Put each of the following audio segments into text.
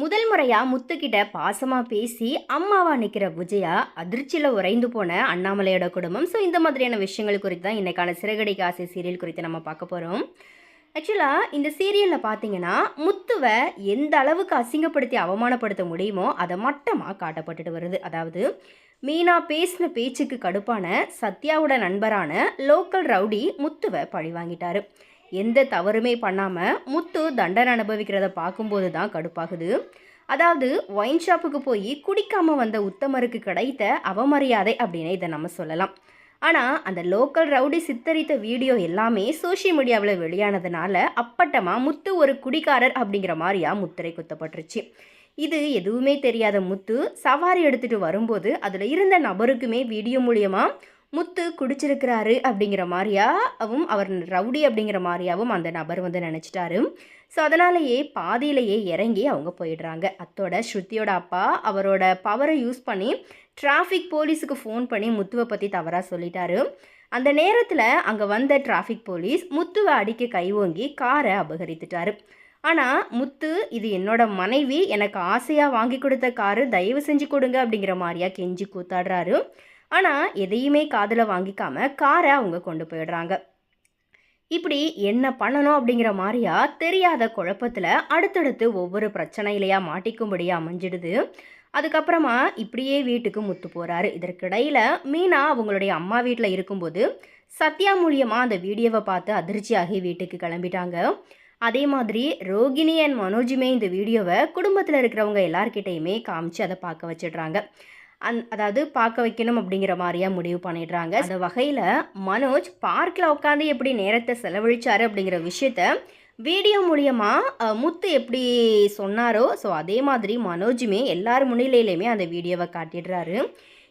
முதல் முறையாக முத்துக்கிட்ட பாசமாக பேசி அம்மாவாக நிற்கிற விஜயா அதிர்ச்சியில் உறைந்து போன அண்ணாமலையோட குடும்பம். ஸோ இந்த மாதிரியான விஷயங்கள் குறித்து தான் இன்றைக்கான சிறகடிக்கு ஆசை சீரியல் குறித்து நம்ம பார்க்க போகிறோம் ஆக்சுவலாக இந்த சீரியலில் பார்த்தீங்கன்னா முத்துவை எந்த அளவுக்கு அசிங்கப்படுத்தி அவமானப்படுத்த முடியுமோ அதை மட்டமாக காட்டப்பட்டுட்டு வருது. அதாவது மீனா பேசின பேச்சுக்கு கடுப்பான சத்யாவோட நண்பரான லோக்கல் ரவுடி முத்துவை பழி வாங்கிட்டாரு. எந்த தவறுமே பண்ணாமல் முத்து தண்டனை அனுபவிக்கிறத பார்க்கும்போது தான் கடுப்பாகுது. அதாவது ஒயின் ஷாப்புக்கு போய் குடிக்காமல் வந்த உத்தமருக்கு கிடைத்த அவமரியாதை அப்படின்னு இதை நம்ம சொல்லலாம். ஆனால் அந்த லோக்கல் ரவுடி சித்தரித்த வீடியோ எல்லாமே சோஷியல் மீடியாவில் வெளியானதுனால அப்பட்டமாக முத்து ஒரு குடிகாரர் அப்படிங்கிற மாதிரியா முத்திரை குத்தப்பட்டுருச்சு. இது எதுவுமே தெரியாத முத்து சவாரி எடுத்துகிட்டு வரும்போது அதில் இருந்த நபருக்குமே வீடியோ மூலியமாக முத்து குடிச்சிருக்கிறாரு அப்படிங்கிற மாதிரியாவும் அவர் ரவுடி அப்படிங்கிற மாதிரியாவும் அந்த நபர் வந்து நினச்சிட்டாரு. ஸோ அதனாலேயே பாதியிலேயே இறங்கி அவங்க போயிடுறாங்க. அத்தோட ஸ்ருதியோட அப்பா அவரோட பவரை யூஸ் பண்ணி டிராஃபிக் போலீஸுக்கு ஃபோன் பண்ணி முத்துவை பற்றி தவறாக சொல்லிட்டாரு. அந்த நேரத்தில் அங்கே வந்த டிராஃபிக் போலீஸ் முத்துவை அடிக்க கை ஓங்கி காரை அபகரித்துட்டாரு. ஆனால் முத்து இது என்னோட மனைவி எனக்கு ஆசையாக வாங்கி கொடுத்த காரு தயவு செஞ்சு கொடுங்க அப்படிங்கிற மாதிரியா கெஞ்சி கூத்தாடுறாரு. ஆனால் எதையுமே காதில் வாங்கிக்காம காரை அவங்க கொண்டு போயிடுறாங்க. இப்படி என்ன பண்ணணும் அப்படிங்கிற மாதிரியா தெரியாத குழப்பத்தில் அடுத்தடுத்து ஒவ்வொரு பிரச்சனையிலையா மாட்டிக்கும்படியா அமைஞ்சிடுது. அதுக்கப்புறமா இப்படியே வீட்டுக்கு முத்து போகிறாரு இதற்கிடையில் மீனா அவங்களுடைய அம்மா வீட்டில் இருக்கும்போது சத்யா மூலியமாக அந்த வீடியோவை பார்த்து அதிர்ச்சியாகி வீட்டுக்கு கிளம்பிட்டாங்க. அதே மாதிரி ரோகிணி அண்ட் மனோஜுமே இந்த வீடியோவை குடும்பத்தில் இருக்கிறவங்க எல்லார்கிட்டையுமே காமிச்சு அதை பார்க்க வச்சிடுறாங்க. அந் அதாவது பார்க்க வைக்கணும் அப்படிங்கிற மாதிரியா முடிவு பண்ணிடுறாங்க. அந்த வகையில் மனோஜ் பார்க்கில் உட்காந்து எப்படி நேரத்தை செலவழிச்சாரு அப்படிங்கிற விஷயத்த வீடியோ மூலியமாக முத்து எப்படி சொன்னாரோ ஸோ அதே மாதிரி மனோஜுமே எல்லார் முன்னிலையிலையுமே அந்த வீடியோவை காட்டிடுறாரு.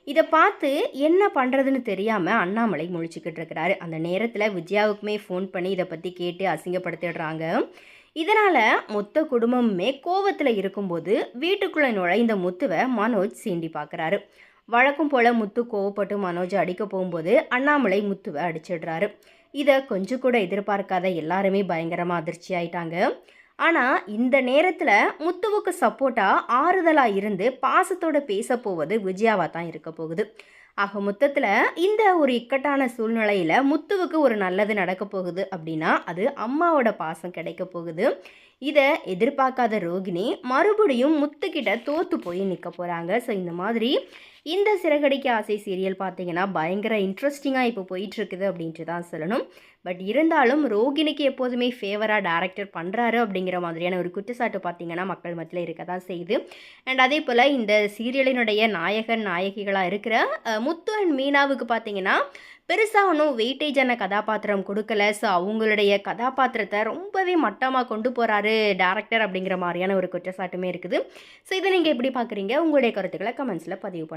இதை பார்த்து என்ன பண்ணுறதுன்னு தெரியாமல் அண்ணாமலை முழிச்சுக்கிட்டு இருக்கிறாரு. அந்த நேரத்தில் விஜயாவுக்குமே ஃபோன் பண்ணி இதை பற்றி கேட்டு அசிங்கப்படுத்திடுறாங்க. இதனால் மொத்த குடும்பமுமே கோவத்தில் இருக்கும்போது வீட்டுக்குள்ளே நுழைந்த முத்துவை மனோஜ் சீண்டி பார்க்குறாரு வழக்கம் போல் முத்து கோவப்பட்டு மனோஜ் அடிக்க போகும்போது அண்ணாமலை முத்துவை அடிச்சிடுறாரு. இதை கொஞ்சம் கூட எதிர்பார்க்காத எல்லாருமே பயங்கரமாக அதிர்ச்சி ஆயிட்டாங்க. ஆனால் இந்த நேரத்தில் முத்துவுக்கு சப்போர்ட்டாக ஆறுதலாக இருந்து பாசத்தோட பேச போவது விஜயாவாக தான் இருக்க போகுது. ஆக மொத்தத்தில் இந்த ஒரு இக்கட்டான சூழ்நிலையில் முத்துவுக்கு ஒரு நல்லது நடக்க போகுது அப்படின்னா அது அம்மாவோட பாசம் கிடைக்க போகுது. இதை எதிர்பார்க்காத ரோகிணி மறுபடியும் முத்துக்கிட்ட தோற்று போய் நிற்க போகிறாங்க ஸோ இந்த மாதிரி இந்த சிறகடிக்க ஆசை சீரியல் பார்த்தீங்கன்னா பயங்கர இன்ட்ரெஸ்டிங்காக இப்போ போயிட்டுருக்குது அப்படின்ட்டு தான் சொல்லணும். பட் இருந்தாலும் ரோகிணிக்கு எப்போதுமே ஃபேவராக டேரக்டர் பண்ணுறாரு அப்படிங்கிற மாதிரியான ஒரு குற்றச்சாட்டு பார்த்தீங்கன்னா மக்கள் மத்தியில் இருக்க தான் செய்யுது. அண்ட் அதே போல் இந்த சீரியலினுடைய நாயகன் நாயகிகளாக இருக்கிற முத்து அண்ட் மீனாவுக்கு பார்த்தீங்கன்னா பெருசாக ஒன்றும் வெயிட்டேஜான கதாபாத்திரம் கொடுக்கல. ஸோ அவங்களுடைய கதாபாத்திரத்தை ரொம்பவே மட்டமாக கொண்டு போகிறாரு டேரக்டர் அப்படிங்கிற மாதிரியான ஒரு குற்றச்சாட்டுமே இருக்குது. ஸோ இதை நீங்கள் எப்படி பார்க்குறீங்க? உங்களுடைய கருத்துக்களை கமெண்ட்ஸில் பதிவு பண்ணுங்கள்